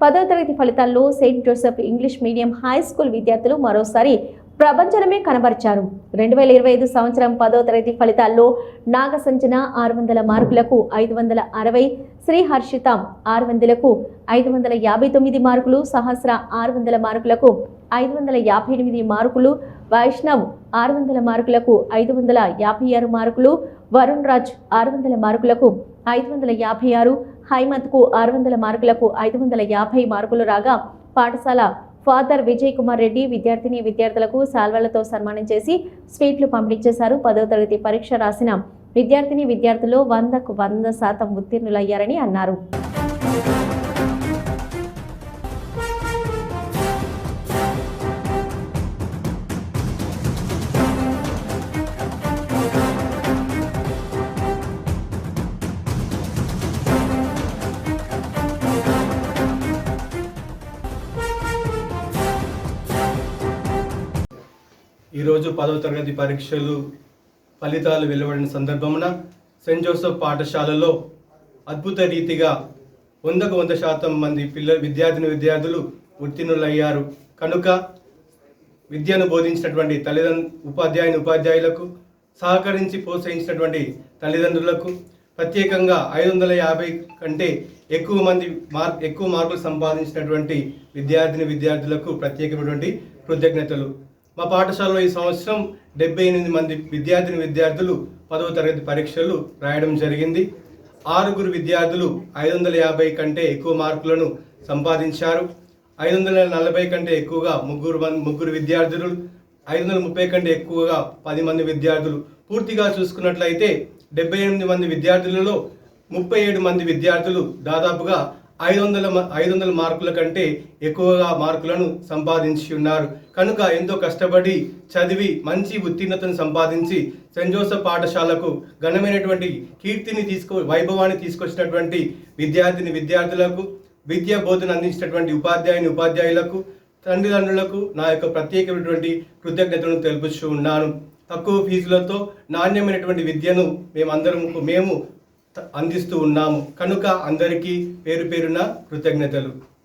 పదో తరగతి ఫలితాల్లో saint Joseph English medium high school విద్యార్థులు మరోసారి ప్రపంచనమే కనబరిచారు. రెండు వేల ఇరవై ఐదు సంవత్సరం పదో తరగతి ఫలితాల్లో నాగసంచన ఆరు వందల మార్కులకు ఐదు వందల అరవై శ్రీ హర్షిత ఆరు వందలకు ఐదు వందల యాభై తొమ్మిది మార్కులు సహస్ర ఆరు వందల మార్కులకు ఐదు వందల యాభై ఎనిమిది మార్కులు వైష్ణవ్ ఆరు వందల మార్కులకు ఐదు వందల యాభై ఆరు మార్కులు వరుణ్ రాజ్ ఆరు వందల మార్కులకు ఐదు వందల యాభై ఆరు హైమత్కు ఆరు వందల మార్కులకు ఐదు వందల యాభై మార్కులు రాగా పాఠశాల ఫాదర్ విజయ్ కుమార్ రెడ్డి విద్యార్థిని విద్యార్థులకు సాల్వలతో సన్మానం చేసి స్వీట్లు పంపిణీ చేశారు తరగతి పరీక్ష రాసిన విద్యార్థిని విద్యార్థులు వందకు వంద శాతం ఉత్తీర్ణులయ్యారని అన్నారు. ఈరోజు పదవ తరగతి పరీక్షలు ఫలితాలు వెలువడిన సందర్భమున సెయింట్ జోసెఫ్ పాఠశాలలో అద్భుత రీతిగా వందకు వంద శాతం మంది పిల్ల విద్యార్థిని విద్యార్థులు ఉత్తీర్ణులయ్యారు. కనుక విద్యను బోధించినటువంటి తల్లిదండ్రు ఉపాధ్యాయుని ఉపాధ్యాయులకు సహకరించి ప్రోత్సహించినటువంటి తల్లిదండ్రులకు ప్రత్యేకంగా ఐదు వందల యాభై కంటే ఎక్కువ మంది మార్క్ ఎక్కువ మార్కులు సంపాదించినటువంటి విద్యార్థిని విద్యార్థులకు ప్రత్యేకమైనటువంటి కృతజ్ఞతలు. మా పాఠశాలలో ఈ సంవత్సరం డెబ్బై ఎనిమిది మంది విద్యార్థిని విద్యార్థులు పదవ తరగతి పరీక్షలు రాయడం జరిగింది. ఆరుగురు విద్యార్థులు ఐదు వందల యాభై కంటే ఎక్కువ మార్కులను సంపాదించారు. ఐదు వందల నలభై కంటే ఎక్కువగా ముగ్గురు మంది ముగ్గురు విద్యార్థులు ఐదు వందల ముప్పై కంటే ఎక్కువగా పది మంది విద్యార్థులు. పూర్తిగా చూసుకున్నట్లయితే డెబ్బై ఎనిమిది మంది విద్యార్థులలో ముప్పై ఏడు మంది విద్యార్థులు దాదాపుగా ఐదు వందల మ- ఐదు వందల మార్కుల కంటే ఎక్కువగా మార్కులను సంపాదించి ఉన్నారు. కనుక ఎంతో కష్టపడి చదివి మంచి ఉత్తీర్ణతను సంపాదించి సెంట్ జోసెఫ్ పాఠశాలకు ఘనమైనటువంటి కీర్తిని తీసుకు వైభవాన్ని తీసుకొచ్చినటువంటి విద్యార్థిని విద్యార్థులకు విద్యా బోధన అందించినటువంటి ఉపాధ్యాయుని ఉపాధ్యాయులకు తల్లిదండ్రులకు నా యొక్క ప్రత్యేకమైనటువంటి కృతజ్ఞతలను తెలుపుచూ ఉన్నాను. తక్కువ ఫీజులతో నాణ్యమైనటువంటి విద్యను మేమందరం మేము అందిస్తూ ఉన్నాము. కనుక అందరికీ పేరు పేరున కృతజ్ఞతలు.